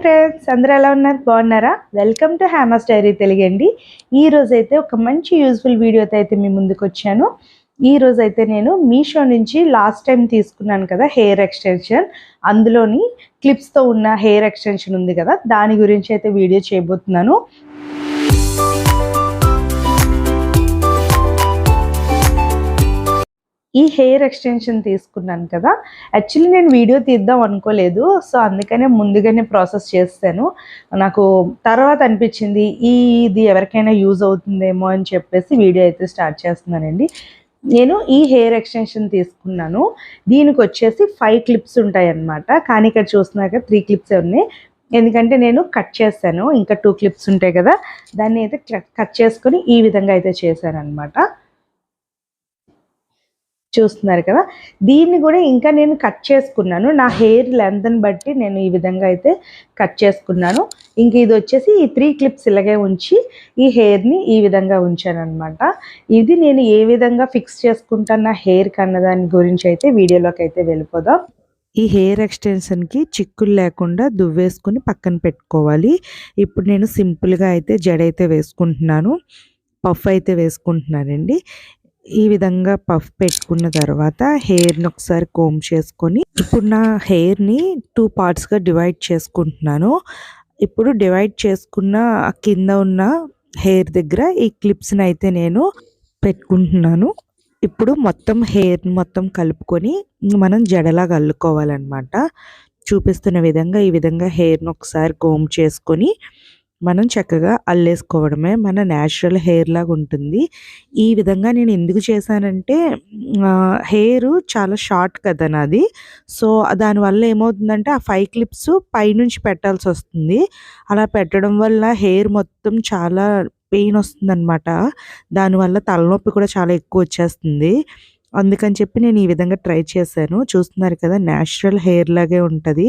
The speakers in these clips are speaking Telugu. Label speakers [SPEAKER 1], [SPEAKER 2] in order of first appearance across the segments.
[SPEAKER 1] ఫ్రెండ్స్ అందరూ ఎలా ఉన్నారు? బాగున్నారా? వెల్కమ్ టు హ్యామస్ డైరీ తెలుగండి. ఈ అయితే ఒక మంచి యూజ్ఫుల్ వీడియోతో అయితే మీ ముందుకు వచ్చాను. ఈ రోజు అయితే నేను మీషో నుంచి లాస్ట్ టైం తీసుకున్నాను కదా హెయిర్ ఎక్స్టెన్షన్. అందులోని క్లిప్స్తో ఉన్న హెయిర్ ఎక్స్టెన్షన్ ఉంది కదా దాని గురించి అయితే వీడియో చేయబోతున్నాను. ఈ హెయిర్ ఎక్స్టెన్షన్ తీసుకున్నాను కదా. యాక్చువల్లీ నేను వీడియో తీద్దాం అనుకోలేదు. సో అందుకనే ముందుగానే ప్రాసెస్ చేస్తాను. నాకు తర్వాత అనిపించింది ఈ ఇది ఎవరికైనా యూజ్ అవుతుందేమో అని చెప్పేసి వీడియో అయితే స్టార్ట్ చేస్తున్నానండి. నేను ఈ హెయిర్ ఎక్స్టెన్షన్ తీసుకున్నాను. దీనికి వచ్చేసి ఫైవ్ క్లిప్స్ ఉంటాయి అన్నమాట కానీ ఇక్కడ చూస్తున్నాక త్రీ క్లిప్స్ ఉన్నాయి. ఎందుకంటే నేను కట్ చేశాను ఇంకా టూ క్లిప్స్ ఉంటాయి కదా. దాన్ని అయితే కట్ చేసుకొని ఈ విధంగా అయితే చేశాను అనమాట చూస్తున్నారు కదా. దీన్ని కూడా ఇంకా నేను కట్ చేసుకున్నాను. నా హెయిర్ లెంత్ని బట్టి నేను ఈ విధంగా అయితే కట్ చేసుకున్నాను. ఇంక ఇది వచ్చేసి ఈ త్రీ క్లిప్స్ ఇలాగే ఉంచి ఈ హెయిర్ని ఈ విధంగా ఉంచాను అనమాట ఇది నేను ఏ విధంగా ఫిక్స్ చేసుకుంటాను నా హెయిర్ అన్నదాని గురించి అయితే వీడియోలోకి అయితే వెళ్ళిపోదాం.
[SPEAKER 2] ఈ హెయిర్ ఎక్స్టెన్షన్కి చిక్కులు లేకుండా దువ్వేసుకుని పక్కన పెట్టుకోవాలి. ఇప్పుడు నేను సింపుల్గా అయితే జడ అయితే వేసుకుంటున్నాను. పఫ్ అయితే వేసుకుంటున్నానండి. ఈ విధంగా పఫ్ పెట్టుకున్న తర్వాత హెయిర్ని ఒకసారి కోమ్ చేసుకొని ఇప్పుడు నా హెయిర్ని టూ పార్ట్స్గా డివైడ్ చేసుకుంటున్నాను. ఇప్పుడు డివైడ్ చేసుకున్న కింద ఉన్న హెయిర్ దగ్గర ఈ క్లిప్స్ని అయితే నేను పెట్టుకుంటున్నాను. ఇప్పుడు మొత్తం హెయిర్ మొత్తం కలుపుకొని మనం జడలాగా అల్లుకోవాలన్నమాట. చూపిస్తున్న విధంగా ఈ విధంగా హెయిర్ని ఒకసారి కోమ్ చేసుకొని మనం చక్కగా అల్లేసుకోవడమే మన న్యాచురల్ హెయిర్ లాగా ఉంటుంది. ఈ విధంగా నేను ఎందుకు చేశానంటే హెయిర్ చాలా షార్ట్ కదా నాది. సో దానివల్ల ఏమవుతుందంటే ఆ ఫైవ్ క్లిప్స్ పైనుంచి పెట్టాల్సి వస్తుంది. అలా పెట్టడం వల్ల హెయిర్ మొత్తం చాలా పెయిన్ వస్తుందన్నమాట. దానివల్ల తలనొప్పి కూడా చాలా ఎక్కువ వచ్చేస్తుంది. అందుకని చెప్పి నేను ఈ విధంగా ట్రై చేశాను. చూస్తున్నారు కదా న్యాచురల్ హెయిర్ లాగే ఉంటుంది.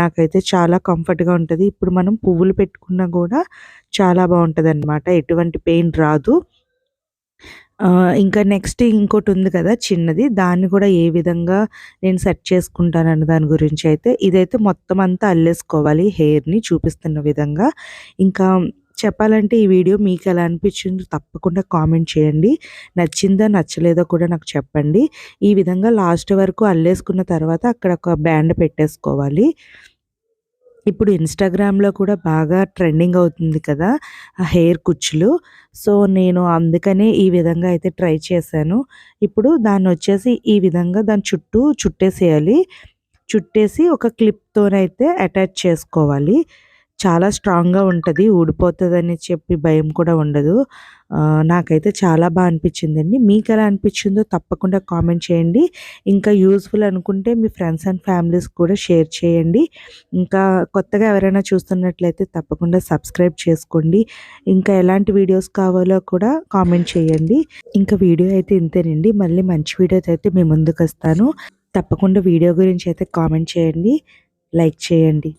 [SPEAKER 2] నాకైతే చాలా కంఫర్ట్గా ఉంటుంది. ఇప్పుడు మనం పువ్వులు పెట్టుకున్నా కూడా చాలా బాగుంటుంది అనమాట ఎటువంటి పెయిన్ రాదు. ఇంకా నెక్స్ట్ ఇంకోటి ఉంది కదా చిన్నది. దాన్ని కూడా ఏ విధంగా నేను సెట్ చేసుకుంటానన్న దాని గురించి అయితే ఇదైతే మొత్తం అంతా అల్లేసుకోవాలి హెయిర్ని చూపిస్తున్న విధంగా. ఇంకా చెప్పాలంటే ఈ వీడియో మీకు ఎలా అనిపించిందో తప్పకుండా కామెంట్ చేయండి. నచ్చిందా నచ్చలేదో కూడా నాకు చెప్పండి. ఈ విధంగా లాస్ట్ వరకు అల్లేసుకున్న తర్వాత అక్కడ ఒక బ్యాండ్ పెట్టేసుకోవాలి. ఇప్పుడు ఇన్స్టాగ్రామ్లో కూడా బాగా ట్రెండింగ్ అవుతుంది కదా ఆ హెయిర్ కుచ్చులు. సో నేను అందుకనే ఈ విధంగా అయితే ట్రై చేశాను. ఇప్పుడు దాన్ని వచ్చేసి ఈ విధంగా దాని చుట్టూ చుట్టేసేయాలి. చుట్టేసి ఒక క్లిప్తోనైతే అటాచ్ చేసుకోవాలి. చాలా స్ట్రాంగ్గా ఉంటుంది ఊడిపోతుందని చెప్పి భయం కూడా ఉండదు. నాకైతే చాలా బాగా అనిపించిందండి. మీకు ఎలా అనిపించిందో తప్పకుండా కామెంట్ చేయండి. ఇంకా యూస్ఫుల్ అనుకుంటే మీ ఫ్రెండ్స్ అండ్ ఫ్యామిలీస్ కూడా షేర్ చేయండి. ఇంకా కొత్తగా ఎవరైనా చూస్తున్నట్లయితే తప్పకుండా సబ్స్క్రైబ్ చేసుకోండి. ఇంకా ఎలాంటి వీడియోస్ కావాలో కూడా కామెంట్ చేయండి. ఇంకా వీడియో అయితే ఇంతేనండి. మళ్ళీ మంచి వీడియోతో అయితే మీ ముందుకు వస్తాను తప్పకుండా వీడియో గురించి అయితే కామెంట్ చేయండి. లైక్ చేయండి.